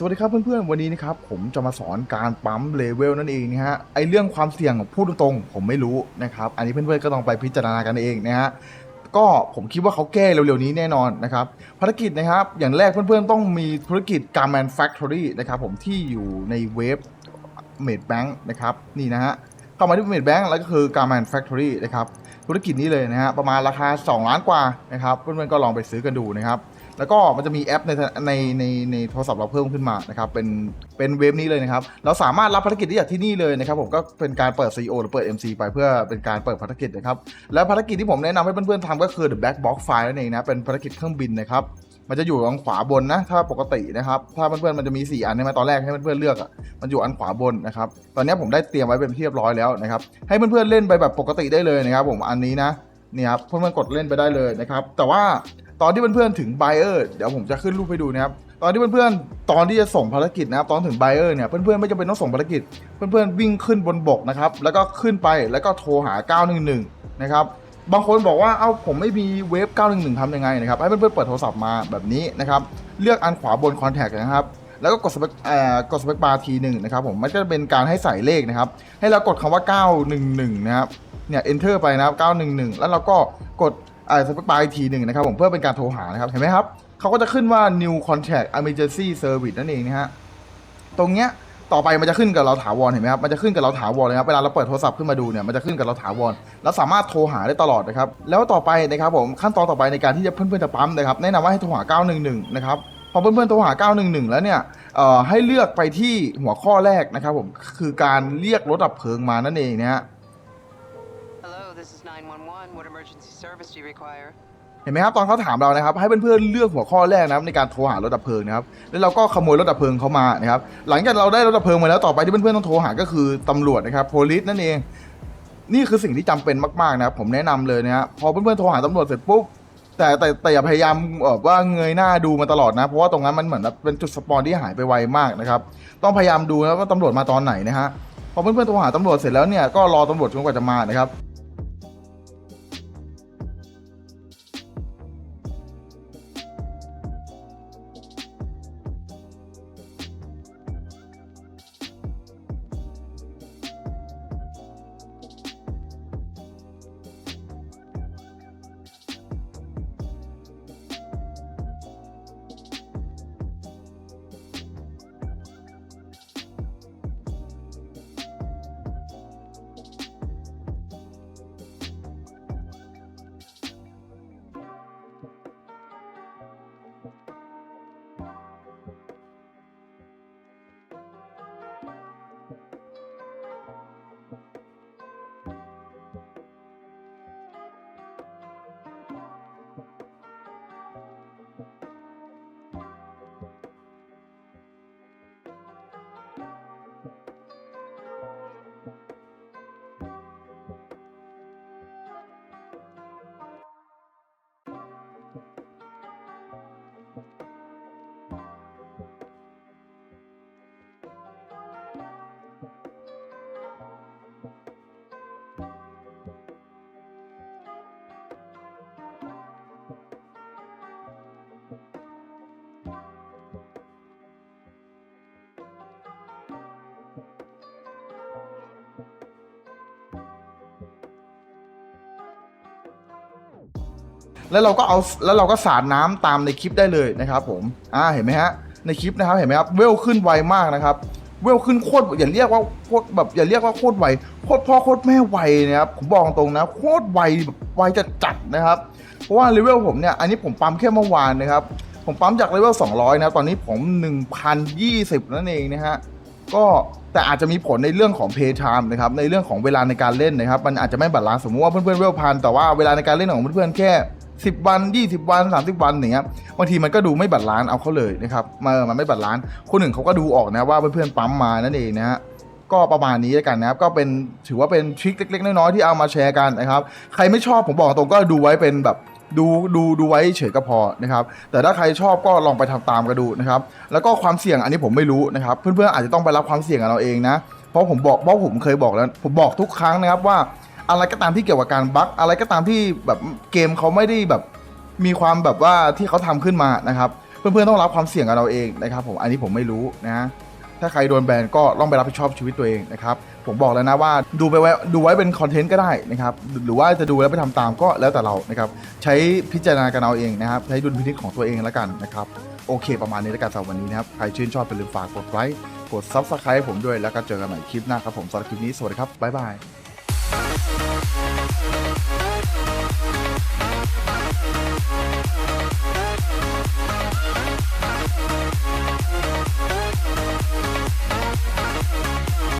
สวัสดีครับเพื่อนๆ วันนี้นะครับผมจะมาสอนการปั๊มเลเวลนั่นเองนะฮะไอเรื่องความเสี่ยงพูดตรงๆผมไม่รู้นะครับอันนี้เพื่อนๆก็ต้องไปพิจารณากันเองนะฮะก็ผมคิดว่าเขาแก้เร็วๆนี้แน่นอนนะครับภารกิจนะครับอย่างแรกเพื่อนๆต้องมีธุรกิจ Garment Factory นะครับผมที่อยู่ในเว็บ m a d e Bank นะครับนี่นะฮะเข้ามาที่ m a d e Bank แล้วก็คือ Garment Factory นะครับธุรกิจนี้เลยนะฮะประมาณราคา 2 ล้านกว่านะครับเพื่อนๆก็ลองไปซื้อกันดูนะครับ แล้วก็มันจะมีแอปในในในในโทรศัพท์เราเพิ่มขึ้นมานะครับเป็นเป็นเว็บนี้เลยนะครับเราสามารถรับภารกิจได้จากที่นี่เลยนะครับผมก็เป็นการเปิด CEO หรือเปิด MC ไปเพื่อเป็นการเปิดภารกิจนะครับและภารกิจที่ผมแนะนำให้เพื่อนๆทำก็คือ the black box file นั่นเองนะเป็นภารกิจเครื่องบินนะครับมันจะอยู่ทางขวาบนนะ ถ้าปกตินะครับ ถ้าเพื่อนๆมันจะมี 4 อันใช่ไหมตอนแรกให้เพื่อนๆเลือกอะ มันอยู่อันขวาบนนะครับ ตอนนี้ผมได้เตรียมไว้เป็นที่เรียบร้อยแล้วนะครับ ให้เพื่อนๆเล่นไปแบบปกติได้เลยนะครับ ผมอันนี้นะ นี่ครับ เพื่อนๆกดเล่นไปได้เลยนะครับ แต่ว่า ตอนที่เพื่อนๆถึงไบเออร์เดี๋ยวผมจะขึ้นรูปให้ดูนะครับตอนที่เพื่อนๆตอนที่จะส่งภารกิจนะครับตอนถึงไบเออร์เนี่ยเพื่อนๆไม่จำเป็นต้องส่งภารกิจ เพื่อนๆวิ่งขึ้นบนบกนะครับแล้วก็ขึ้นไปแล้วก็โทรหา 911 นะครับบางคนบอกว่าเอ้าผมไม่มีเวฟ 911 ทำยังไงนะครับให้เพื่อนๆเปิดโทรศัพท์มาแบบนี้นะครับเลือกอันขวาบนคอนแทคนะครับแล้วก็กดสเปคเอ่อกดสเปคบาร์ทีหนึ่งนะครับผมมันจะเป็นการให้ใส่เลขนะครับให้เรากดคำว่า 911 นะครับเนี่ย enter ไปนะครับ 911 แล้วเราก็กด อ่าสปาร์อีกทีหนึ่งนะครับผมเพื่อเป็นการโทรหานะครับ เห็นไหมครับเขาก็จะขึ้นว่า new contact emergency service นั่นเองนะฮะตรงเนี้ยต่อไปมันจะขึ้นกับเราถาวรเห็นไหมครับ มันจะขึ้นกับเราถาวรเลยครับ เวลาเราเปิดโทรศัพท์ขึ้นมาดูเนี่ย มันจะขึ้นกับเราถาวรแล้วสามารถโทรหาได้ตลอดนะครับ แล้วต่อไปนะครับผม ขั้นตอนต่อไปในการที่จะเพื่อนๆจะปั๊มนะครับ แนะนำว่าให้โทรหา 911 นะครับ พอเพื่อนๆโทรหา 911 แล้วเนี่ยเอ่อให้เลือกไปที่หัวข้อแรกนะครับผม คือการเรียกรถดับเพลิงมานั่นเองนะฮะ emergency service you require? เห็นไหมครับตอนเขาถามเรานะครับ ให้เพื่อนๆเลือกหัวข้อแรกนะครับในการโทรหารถดับเพลิงนะครับแล้วเราก็ขโมยรถดับเพลิงเขามานะครับหลังจากเราได้รถดับเพลิงมาแล้วต่อไปที่เพื่อนๆต้องโทรหาก็คือตำรวจนะครับ police นั่นเอง นี่คือสิ่งที่จำเป็นมากๆนะครับผมแนะนำเลยนะฮะพอเพื่อนๆโทรหาตำรวจเสร็จปุ๊บแต่แต่แต่อย่าพยายามแบบว่าเงยหน้าดูมาตลอดนะ เพราะว่าตรงนั้นมันเหมือนแบบเป็นจุดสปอนที่หายไปไวมากนะครับต้องพยายามดูนะว่าตำรวจมาตอนไหนนะฮะพอเพื่อนๆโทรหาตำรวจเสร็จแล้วเนี่ยก็รอตำรวจจนกว่าจะมานะครับ แล้วเราก็เอาแล้วเราก็สาดน้ำตามในคลิปได้เลยนะครับผมอ่าเห็นไหมฮะในคลิปนะครับเห็นไหมครับเวลขึ้นไวมากนะครับเวลขึ้นโคตรอย่าเรียกว่าโคตรแบบอย่าเรียกว่าโคตรไวโคตรพ่อโคตรแม่ไวนะครับผมบอกตรงนะโคตรไวแบบไวจะจัดนะครับเพราะว่าเลเวลผมเนี่ยอันนี้ผมปั๊มแค่เมื่อวานนะครับผมปั๊มจากเลเวล200 นะ ตอนนี้ผม 1,020 นั่นเองนะฮะก็แต่อาจจะมีผลในเรื่องของ pay time นะครับในเรื่องของเวลาในการเล่นนะครับ มันอาจจะไม่บาลานซ์สมมติว่าเพื่อนๆเวลพันแต่ว่าเวลาในการเล่นของเพื่อนๆแค่ 10 วัน 20 วัน 30 วันอย่างเงี้ยบางทีมันก็ดูไม่บาลานเอาเขาเลยนะครับมามันไม่บาลานซ์คนอื่นเขาก็ดูออกนะว่าเพื่อนๆปั๊มมานั่นเองนะฮะก็ประมาณนี้แล้วกันนะครับ ก็เป็นถือว่าเป็นทริคเล็กๆน้อยๆที่เอามาแชร์กันนะครับ ใครไม่ชอบผมบอกตรงก็ดูไว้เป็นแบบดูดูดูไว้เฉยก็พอนะครับ แต่ถ้าใครชอบก็ลองไปทำตามกันดูนะครับ แล้วก็ความเสี่ยงอันนี้ผมไม่รู้นะครับ เพื่อนๆอาจจะต้องไปรับความเสี่ยงกับเราเองนะ เพราะผมบอกเพราะผมเคยบอกแล้ว ผมบอกทุกครั้งนะครับว่า อะไรก็ตามที่เกี่ยวกับการบั๊กอะไรก็ตามที่แบบเกมเขาไม่ได้แบบมีความแบบว่าที่เขาทำขึ้นมานะครับเพื่อนๆต้องรับความเสี่ยงกับเราเองนะครับ ผมอันนี้ผมไม่รู้นะถ้าใครโดนแบนก็ต้องไปรับผิดชอบชีวิตตัวเองนะครับผมบอกแล้วนะว่าดูไปไว้ดูไว้เป็นคอนเทนต์ก็ได้นะครับหรือว่าจะดูแล้วไปทำตามก็แล้วแต่เรานะครับใช้พิจารณากันเอาเองนะครับใช้ดุลพินิจของตัวเองแล้วกันนะครับโอเค ประมาณนี้แล้วกันสำหรับวันนี้นะครับใครชื่นชอบอย่าลืมฝากกดไลค์กด Subscribe ให้ผมด้วยแล้วก็เจอกันใหม่คลิปหน้าครับผมสำหรับคลิปนี้สวัสดีครับบ๊ายบาย Thank you.